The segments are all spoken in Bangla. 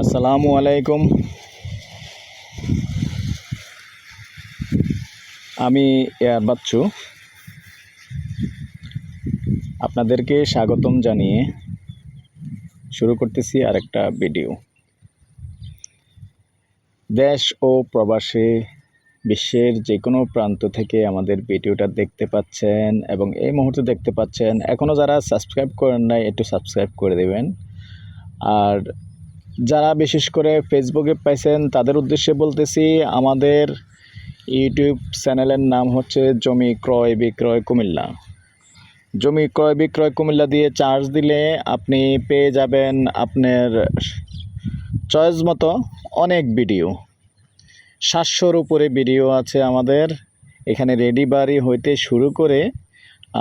আসসালামু আলাইকুম আমি এয়ার বাচ্চু। আপনাদেরকে স্বাগতম জানিয়ে শুরু করতেছি আরেকটা ভিডিও। দেশ ও প্রবাসে বিশ্বের যে কোনো প্রান্ত থেকে আমাদের ভিডিওটা দেখতে পাচ্ছেন এবং এই মুহূর্তে দেখতে পাচ্ছেন এখনও যারা সাবস্ক্রাইব করেন নাই, একটু সাবস্ক্রাইব করে দেবেন। আর যারা বিশেষ করে ফেসবুকে পাইছেন, তাদের উদ্দেশ্যে বলতেছি, আমাদের ইউটিউব চ্যানেলের নাম হচ্ছে জমি ক্রয় বিক্রয় কুমিল্লা। জমি ক্রয় বিক্রয় কুমিল্লা দিয়ে চার্জ দিলে আপনি পেয়ে যাবেন আপনার চয়েস মতো অনেক ভিডিও সাতশোর উপরে ভিডিও আছে আমাদের। এখানে রেডি বাড়ি হইতে শুরু করে,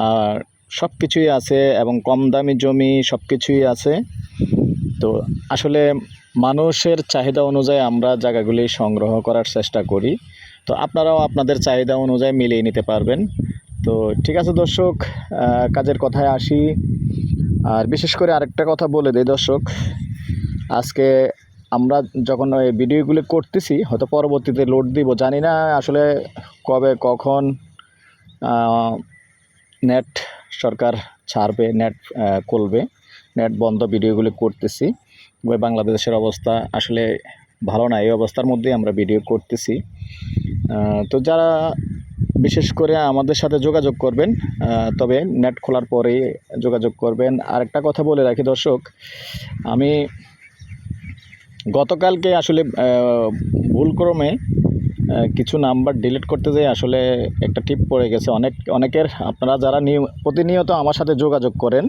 আর সব কিছুই আছে এবং কম দামি জমি সব কিছুই আছে। তো আসলে মানুষের চাহিদা অনুযায়ী আমরা জায়গাগুলি সংগ্রহ করার চেষ্টা করি। তো আপনারাও আপনাদের চাহিদা অনুযায়ী মিলিয়ে নিতে পারবেন। তো ঠিক আছে দর্শক কাজের কথায় আসি। আর বিশেষ করে আরেকটা কথা বলে দিই দর্শক, আজকে আমরা যখন এই ভিডিওগুলি করতেছি, হয়তো পরবর্তীতে লোড দিব, জানি না আসলে কবে, কখন নেট সরকার ছাড়বে নেট খুলবে নেট বন্ধ ভিডিওগুলি করতেছি। বাংলাদেশের অবস্থা আসলে ভালো না, এই অবস্থার মধ্যেই আমরা ভিডিও করতেছি। তো যারা বিশেষ করে আমাদের সাথে যোগাযোগ করবেন তবে নেট খোলার পরেই যোগাযোগ করবেন। আরেকটা কথা বলে রাখি দর্শক, আমি গতকালকে আসলে ভুলক্রমে কিছু নাম্বার ডিলিট করতে যেয়ে আসলে একটা টিপ পড়ে গেছে। অনেক, অনেকের, আপনারা যারা নিয়ম প্রতিনিয়ত আমার সাথে যোগাযোগ করেন,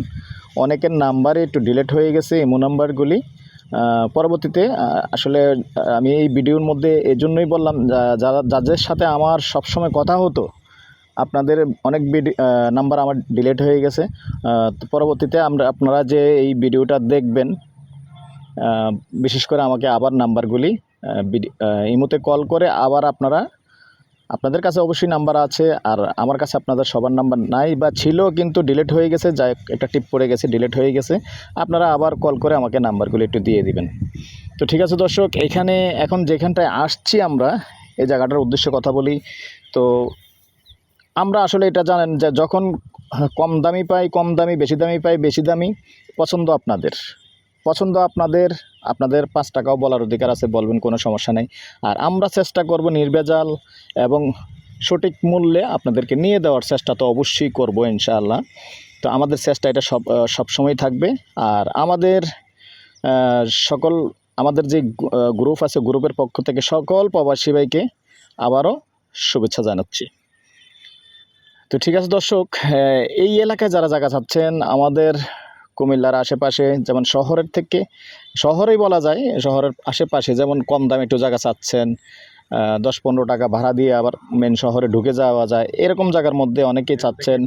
অনেকের নাম্বারই একটু ডিলিট হয়ে গেছে এমো নাম্বারগুলি। পরবর্তীতে আসলে, আমি এই ভিডিওর মধ্যে এজন্যই বললাম যারা যাদের সাথে আমার সবসময় কথা হতো, আপনাদের অনেক ভিডিও নাম্বার আমার ডিলিট হয়ে গেছে। পরবর্তীতে আমরা, আপনারা যে এই ভিডিওটা দেখবেন বিশেষ করে আমাকে আবার নাম্বারগুলি ইমোতে কল করে আবার আপনারা, আপনাদের কাছে অবশ্যই নাম্বার আছে আর আমার কাছে আপনাদের সবার নাম্বার নাই বা ছিল কিন্তু ডিলেট হয়ে গেছে যা একটা টিপ পড়ে গেছে, ডিলেট হয়ে গেছে, আপনারা আবার কল করে আমাকে নাম্বারগুলি একটু দিয়ে দিবেন। তো ঠিক আছে দর্শক, এখানে এখন যেখানটায় আসছি আমরা, এই জায়গাটার উদ্দেশ্যে কথা বলি। তো আমরা আসলে এটা জানেন যে যখন কম দামি পাই, কম দামি, বেশি দামি পাই, বেশি দামি, পছন্দ আপনাদের। পছন্দ আপনাদের আপনাদের পাঁচ টাকাও বলার অধিকার আছে, বলবেন কোনো সমস্যা নেই। আর আমরা চেষ্টা করব নির্ভেজাল এবং সঠিক মূল্যে আপনাদেরকে নিয়ে দেওয়ার চেষ্টা তো অবশ্যই করব ইনশাআল্লাহ। তো আমাদের চেষ্টা এটা সব সবসময় থাকবে। আর আমাদের সকল, আমাদের যে গ্রুপ আছে, গ্রুপের পক্ষ থেকে সকল প্রবাসী ভাইকে আবারও শুভেচ্ছা জানাচ্ছি। তো ঠিক আছে দর্শক এই এলাকায় যারা জায়গা চাচ্ছেন আমাদের কুমিল্লার আশেপাশে যেমন শহরের থেকে শহরেই বলা যায় শহরের আশেপাশে যেমন কম দামে একটু জায়গা চাচ্ছেন দশ পনেরো টাকা ভাড়া দিয়ে আবার মেন শহরে ঢুকে যাওয়া যায় এরকম জায়গার মধ্যে অনেকেই চাচ্ছেন।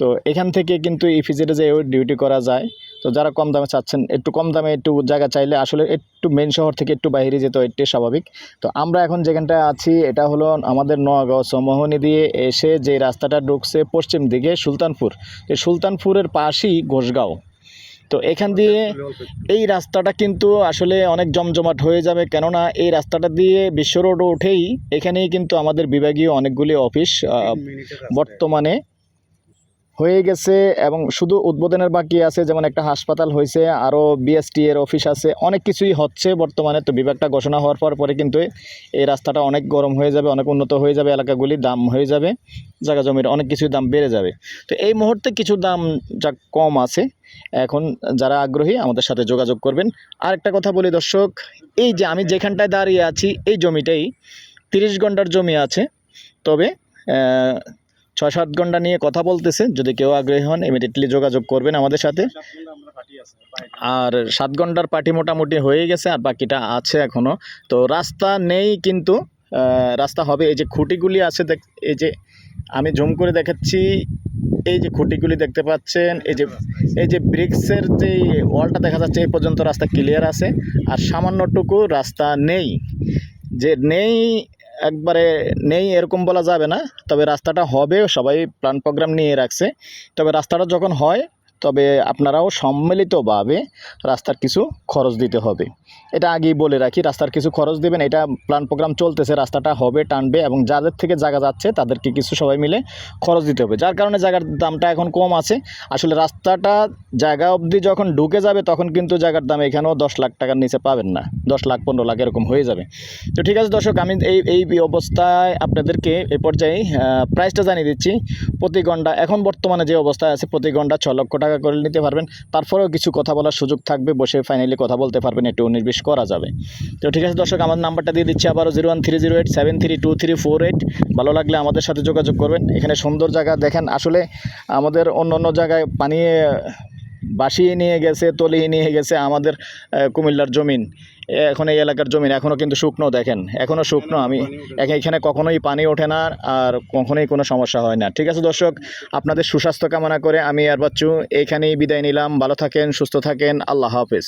তো এখান থেকে কিন্তু ইফিজেটে যে ডিউটি করা যায় তো যারা কম দামে চাচ্ছেন একটু কম দামে একটু জায়গা চাইলে আসলে একটু মেন শহর থেকে একটু বাইরে যেত এটাই স্বাভাবিক। তো আমরা এখন যেখানটায় আছি এটা হলো আমাদের নোয়াগাঁও সমোহনী দিয়ে এসে যে রাস্তাটা ঢুকছে পশ্চিম দিকে সুলতানপুর। এই সুলতানপুরের পাশেই ঘোষগাঁও। তো এখান দিয়ে এই রাস্তাটা কিন্তু আসলে অনেক জমজমাট হয়ে যাবে। কেননা এই রাস্তাটা দিয়ে বিশ্ব রোড উঠেই এখানেই কিন্তু আমাদের বিভাগীয় অনেকগুলি অফিস বর্তমানে হয়ে গেছে এবং শুধু উদ্বোধনের বাকি আছে, যেমন একটা হাসপাতাল হয়েছে, আরও বিএসটি এর অফিস আছে, অনেক কিছুই হচ্ছে বর্তমানে। তো বিভাগটা ঘোষণা হওয়ার পর পরে কিন্তু এই রাস্তাটা অনেক গরম হয়ে যাবে, অনেক উন্নত হয়ে যাবে, এলাকাগুলি দাম হয়ে যাবে, জায়গা জমির অনেক কিছুই দাম বেড়ে যাবে। তো এই মুহূর্তে কিছু দাম যা কম আছে, এখন যারা আগ্রহী আমাদের সাথে যোগাযোগ করবেন। আরেকটা কথা বলি দর্শক, এই যে আমি যেখানটায় দাঁড়িয়ে আছি, এই জমিটাই তিরিশ ঘণ্টার জমি আছে। তবে ছয় সাত ঘণ্টা নিয়ে কথা বলতেছে। যদি কেউ আগ্রহী হন ইমিডিয়েটলি যোগাযোগ করবেন আমাদের সাথে। আর সাত ঘণ্টার পার্টি মোটামুটি হয়ে গেছে আর বাকিটা আছে এখনও তো রাস্তা নেই কিন্তু রাস্তা হবে। এই যে খুঁটিগুলি আছে দেখ, এই যে আমি জুম করে দেখাচ্ছি, এই যে খুঁটিগুলি দেখতে পাচ্ছেন, এই যে এই যে ব্রিক্সের যে ওয়ালটা দেখা যাচ্ছে, এই পর্যন্ত রাস্তা ক্লিয়ার আছে। আর সামান্যটুকু রাস্তা নেই। যে নেই একবারে নেই, এরকম বলা যাবে না। তবে রাস্তাটা হবে, সবাই প্ল্যান প্রোগ্রাম নিয়ে রাখছে। তবে রাস্তাটা যখন হয় তবে আপনারাও সম্মিলিতভাবে রাস্তার কিছু খরচ দিতে হবে। এটা আগেই বলে রাখি, রাস্তার কিছু খরচ দেবেন, এটা প্ল্যান প্রোগ্রাম চলতেছে, রাস্তাটা হবে, টানবে এবং যাদের থেকে জায়গা যাচ্ছে তাদেরকে কিছু সবাই মিলে খরচ দিতে হবে। যার কারণে জায়গার দামটা এখন কম আছে। আসলে রাস্তাটা জায়গা অবধি যখন ঢুকে যাবে তখন কিন্তু জায়গার দাম এখানেও দশ লাখ টাকার নিচে পাবেন না। দশ লাখ, পনেরো লাখ এরকম হয়ে যাবে। তো ঠিক আছে দর্শক, আমি এই এই অবস্থায় আপনাদেরকে এ পর্যায়ে প্রাইসটা জানিয়ে দিচ্ছি। প্রতি ঘণ্টা, এখন বর্তমানে যে অবস্থায় আছে প্রতি ঘণ্টা ছ লক্ষ টাকা করে নিতে পারবেন। তারপরেও কিছু কথা বলার সুযোগ থাকবে, বসে ফাইনালি কথা বলতে পারবেন, একটু উনিশ করা যাবে। তো ঠিক আছে দর্শক, আমার নাম্বারটা দিয়ে দিচ্ছি আবারও zero one three zero eight seven three two three four eight ভালো লাগলে আমাদের সাথে যোগাযোগ করবেন। এখানে সুন্দর জায়গা দেখেন, আসলে আমাদের অন্য অন্য জায়গায় পানি বাসিয়ে নিয়ে গেছে, তলিয়ে নিয়ে গেছে আমাদের কুমিল্লার জমিন। এখন এই এলাকার জমিন এখনও কিন্তু শুকনো দেখেন এখনও শুকনো। আমি এখ- এখানে কখনোই পানি ওঠে না আর কখনোই কোনো সমস্যা হয় না। ঠিক আছে দর্শক, আপনাদের সুস্বাস্থ্য কামনা করে আমি আর বাচ্চু এখানেই বিদায় নিলাম। ভালো থাকেন, সুস্থ থাকেন। আল্লাহ হাফেজ।